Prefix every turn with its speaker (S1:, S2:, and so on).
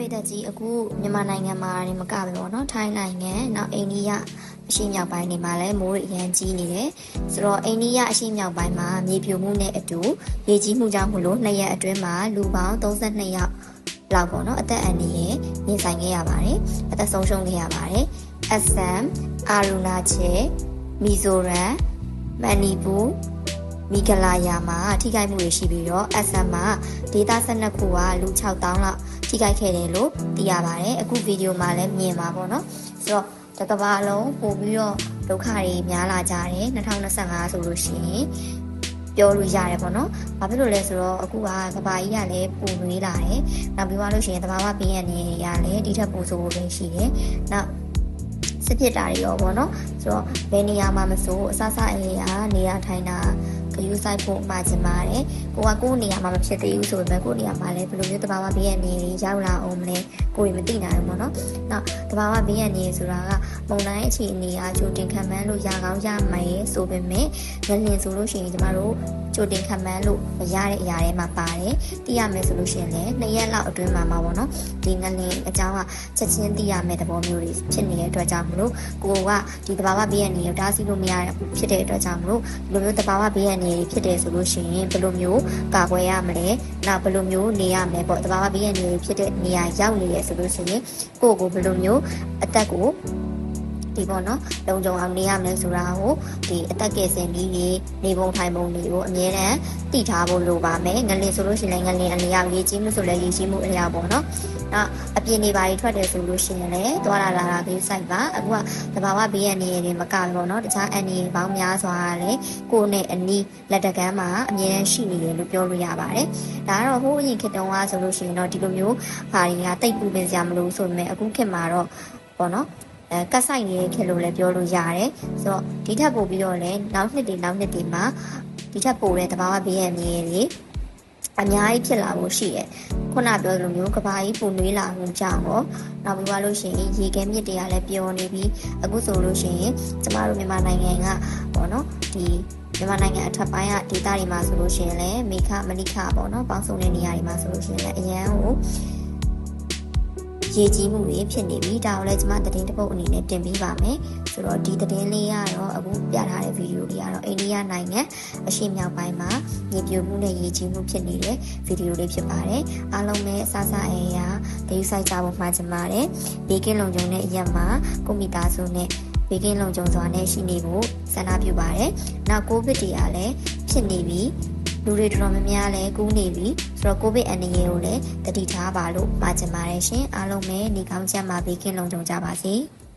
S1: ရိသတ်ကြီးအခုမြန်မာနိုင်ငံမှာနေမကပဲပေါ့နော်ထိုင်းနိုင်ငံနောက်အိန္ဒိယအရှေ့မြောက်ပိုင်းတွေမှာလည်းမိုးတွေအရန်ကြီးနေတယ်ဆိုတော့အိန္ဒိယအရှေ့မြောက်ပိုင်းမှာမြေပြိုမှုနဲ့အတူရေကြီးမှုကြောင့်မလို့နှစ်ရက်အတွင်းမှာလူပေါင်း32ယောက်လောက်ပေါ့နော်အသက်အန္တရာယ်ရင်ဆိုင်ခဲ့ရပါတယ်အသက်ဆုံးရှုံးခဲ့ရပါတယ်အဆမ်အာရူနာချေမီဇိုရမ်မဏီပူမီဂလာယာမှာထိခိုက်မှုတွေရှိပြီးတော့အဆမ်မှာဒေသ12ခုကလူ6000လောက် ထိခိုက်ခဲ့တယ်လို့သိရပါတယ်အခုဗီဒီယိုမှာလည်းမြင်ပါပေါ့နော်ဆိုတော့တကဘာလုံးပို့ပြီးတော့ဒုက္ခတွေများလာကြတယ်2025ဆိုလို့ရှိရင်ပြောလို့ရတယ်ပေါ့နော်။ဘာဖြစ်လို့လဲဆိုတော့အခုကကဘာကြီးကလည်းပူနွေးလာတယ်။နောက်ပြီးသွားလို့ရှိရင်တဘာဝပင်းရနေရလည်းဒီထက်ပိုဆိုဖို့ပဲရှိတယ်။နောက်စစ်ဖြစ်တာတွေရောပေါ့နော်။ဆိုတော့ဘယ်နေရာမှာမဆိုအဆဆအရေးရာနေရာထိုင်တာ ဂယူးဆိုင်ဖို့မှာချင်ပါတယ်။ကိုကကိုယ့်နေရာမှာမဖြစ်သေးဘူးဆိုပေမဲ့ကိုယ့်နေရာမှာလည်းဘယ်လိုမျိုးတဘာဝပင်းရနေတွေရောက်လာအောင်မလဲကိုယ်မသိနိုင်ဘူးပေါ့နော်။နောက်တဘာဝပင်းရနေဆိုတာကမုံတိုင်းအခြေအနေအချိုတင်ခံမှန်းလို့ရကောင်းရမယ်ဆိုပေမဲ့ငလင်ဆိုလို့ရှိရင်ကျမတို့ ကြိုတင်ခံမှန်းလို့မရတဲ့အရာတွေမှာပါတယ်သိရမယ်ဆိုလို့ရှိရင်လည်းနှစ်ရက်လောက်အတွင်းမှာမှာပေါ့နော်ဒီငလင်အကြောင်းကချက်ချင်းသိရမယ့်သဘောမျိုးတွေဖြစ်နေတဲ့အတွက်ကြောင့်မလို့ကိုကဒီတဘာဝဘေးရနေကိုတားဆီးလို့မရဖြစ်တဲ့အတွက်ကြောင့်မလို့ဒီလိုမျိုးတဘာဝဘေးရနေဖြစ်တယ်ဆိုလို့ရှိရင်ဘယ်လိုမျိုးကာကွယ်ရမလဲနောက်ဘယ်လိုမျိုးနေရမလဲပေါ့တဘာဝဘေးရနေဖြစ်တဲ့နေရာရောက်နေရဆိုလို့ရှိရင်ကိုကိုဘယ်လိုမျိုးအသက်ကို ဒီပေါ့နော်လုံခြုံအောင်နေရမယ်ဆိုတာကိုဒီအသက်ကယ်ဆယ်ပြီးနေနေပုံထိုင်ပုံတွေကိုအမြဲတမ်းသိထားဖို့လိုပါမယ်ငလင်ဆိုလို့ရှိရင်လည်းငလင်အလျောက်ရေးကြီးမှုဆိုလည်းရေးကြီးမှုအလျောက်ပေါ့နော်နောက်အပြင်နေပါတွေထွက်တယ်ဆိုလို့ရှိရင်လည်းသွားလာလာတာလေးစိုက်ပါအခုကတဘာဝဘေးရနေတွေမကဘူးပေါ့နော်တခြားအန်ဒီပေါင်းများစွာကလည်းကိုယ်နဲ့အနီးလက်တကမ်းမှာအမြဲတမ်းရှိနေတယ်လို့ပြောလို့ရပါတယ်ဒါကတော့ဟိုးအရင်ခေတ်တုန်းကဆိုလို့ရှိရင်တော့ဒီလိုမျိုးဘာတွေကတိတ်ပူပင်စရာမလိုဆိုပေမဲ့အခုခေတ်မှာတော့ပေါ့နော် အဲကတ်ဆိုင်နေတဲ့ခေတ်လို့လည်းပြောလို့ရတယ်ဆိုတော့ဒီထက်ပိုပြီးတော့လည်းနောက်နှစ်တွေနောက်နှစ်တွေမှာဒီထက်ပိုတဲ့တဘာဝဘေးရနေတွေအများကြီးဖြစ်လာဖို့ရှိတယ်ခုနပြောလိုမျိုးကဘာကြီးပုံနွေးလာမှုကြောင့်တော့နောက်ပြီးသွားလို့ရှိရင်ရေခဲမြစ်တွေကလည်းပျော်နေပြီးအခုဆိုလို့ရှိရင်ကျမတို့မြန်မာနိုင်ငံကပေါ့နော်ဒီမြန်မာနိုင်ငံအထက်ပိုင်းကဒေသတွေမှာဆိုလို့ရှိရင်လည်းမေခမနိခပေါ့နော်ပေါင်းစုံတဲ့နေရာတွေမှာဆိုလို့ရှိရင်လည်းအရန်ကို ရေကြီးမှုတွေဖြစ်နေပြီဒါကိုလည်းကျွန်မသတင်းတစ်ပုတ်အနေနဲ့တင်ပေးပါမယ်ဆိုတော့ဒီသတင်းလေးကတော့အခုပြထားတဲ့ဗီဒီယိုလေးကတော့အိန္ဒိယနိုင်ငံအရှေ့မြောက်ပိုင်းမှာမြေပြိုမှုနဲ့ရေကြီးမှုဖြစ်နေတဲ့ဗီဒီယိုလေးဖြစ်ပါတယ်အားလုံးပဲအဆအဆအရာဒေယူဆိုင်ကြဖို့မှာချင်ပါတယ်ဘေးကင်းလုံခြုံတဲ့အရက်မှာကိုမိသားစုနဲ့ဘေးကင်းလုံခြုံစွာနဲ့ရှိနေဖို့ဆန္ဒပြုပါတယ်နောက်ကိုဗစ်တွေကလည်းဖြစ်နေပြီ လူတွေတော်တော်များများလည်းကူးနေပြီဆိုတော့ကိုဗစ်အန္တရာယ်ကိုလည်းတတိထားပါလို့မှာချင်ပါတယ်ရှင်အားလုံးပဲနေကောင်းချမ်းပါဘေးကင်းလုံခြုံကြပါစေ။